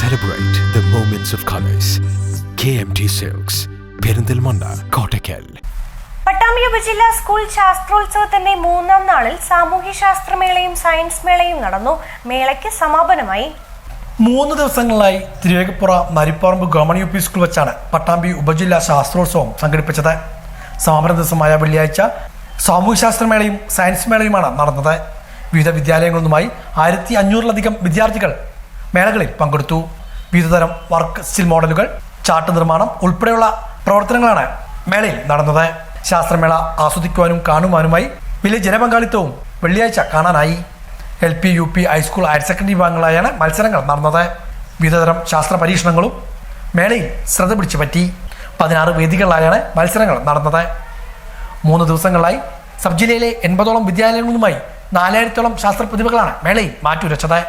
Celebrate the moments of colors. KMT Silks, Perinthalmanna Kottakkal. Pattambi ഉപജില്ലാ school ശാസ്ത്രോത്സവത്തിന്റെ മൂന്നാം നാളിൽ സാമൂഹ്യശാസ്ത്രമേളയും സയൻസ് മേളയും നടന്നു. മേളയ്ക്ക് സമാപനമായി. മൂന്ന് ദിവസങ്ങളിലായി Thiruvegappura Naripparamba government U P school വെച്ചാണ് പട്ടാമ്പി ഉപജില്ലാ ശാസ്ത്രോത്സവം സംഘടിപ്പിച്ചത്. സമാപന ദിവസമായ വെള്ളിയാഴ്ച സാമൂഹ്യശാസ്ത്രമേളയും സയൻസ് മേളയുമാണ് നടന്നത്. വിവിധ വിദ്യാലയങ്ങളിൽ നിന്നുമായി ആയിരത്തി അഞ്ഞൂറിലധികം വിദ്യാർത്ഥികൾ മേളകളിൽ പങ്കെടുത്തു. വിവിധതരം വർക്ക് സ്റ്റിൽ മോഡലുകൾ ചാർട്ട് നിർമ്മാണം ഉൾപ്പെടെയുള്ള പ്രവർത്തനങ്ങളാണ് മേളയിൽ നടന്നത്. ശാസ്ത്രമേള ആസ്വദിക്കുവാനും കാണുവാനുമായി വലിയ ജനപങ്കാളിത്തവും വെള്ളിയാഴ്ച കാണാനായി. L P U P high school higher secondary വിഭാഗങ്ങളായാണ് മത്സരങ്ങൾ നടന്നത്. വിവിധതരം ശാസ്ത്ര പരീക്ഷണങ്ങളും മേളയിൽ ശ്രദ്ധ പിടിച്ചു പറ്റി പതിനാറ് വേദികളിലായാണ് മത്സരങ്ങൾ നടന്നത്. മൂന്ന് ദിവസങ്ങളിലായി സബ് ജില്ലയിലെ എൺപതോളം വിദ്യാലയങ്ങളുമായി നാലായിരത്തോളം ശാസ്ത്ര പ്രതിഭകളാണ് മേളയിൽ മാറ്റുരച്ചത്.